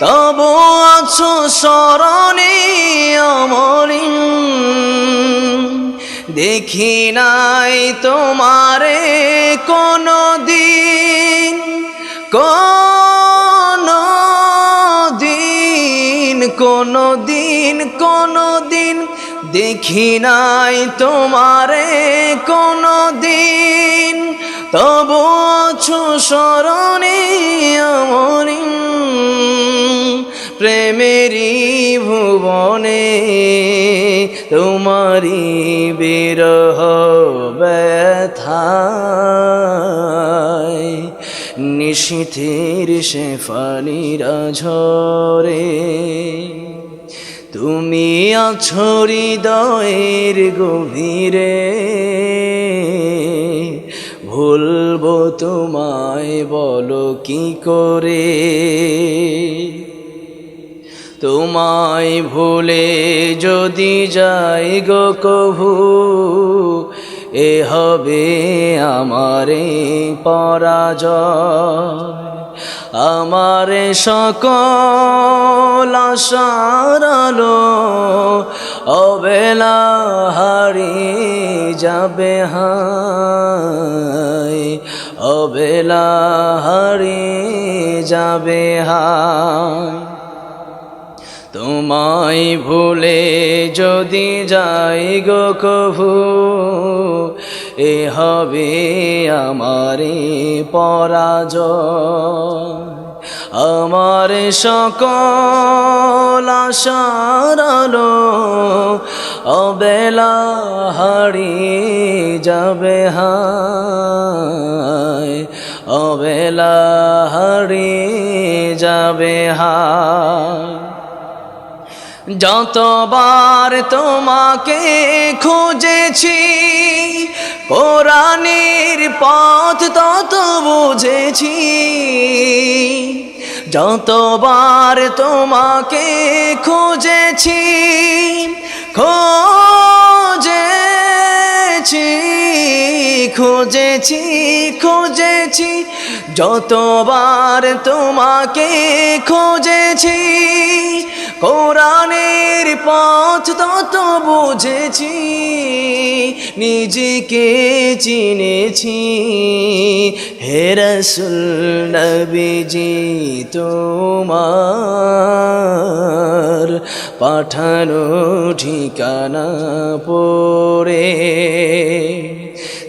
তব আছো স্মরণে অমরিন দেখি নাই তোমারে কোনো দিন কোনো দিন কোনো দিন কোনো দিন দেখি নাই তোমারে কোনো দিন তবু আছো স্মরণে আমরি প্রেমেরই ভুবনে তোমারি বিরহ ব্যথায় নিশীথের সে ফানিরা ঝরে তুমি আছো দয়ের গভীরে, ভুলবো তোমায় বলো কি করে? তোমায় ভুলে যদি যাই গো কভু, এ হবে আমারে পরাজয়। আমারে সকল আলো অবেলা হারিয়ে যাবে হায়, অবেলা হারিয়ে যাবে হায়। তোমায় ভুলে যদি যাই গো কভু, এ হবে আমারে পরাজয়। আমার সকল আশার আলো অবেলা হারিয়ে যাবে হায়, অবেলা হারিয়ে যাবে হায়। যতবার তোমাকে খুঁজেছি পুরাণের পথ তত বুঝেছি। যতবার তোমাকে খুঁজেছি খোঁজেছি খুঁজেছি খুঁজেছি, যতবার তোমাকে খুঁজেছি। কোরআনের পথ তত বুঝেছি, নিজেকে চিনেছি। হে রসুল নবীজি, তোমার পাঠানো ঠিকানা পড়ে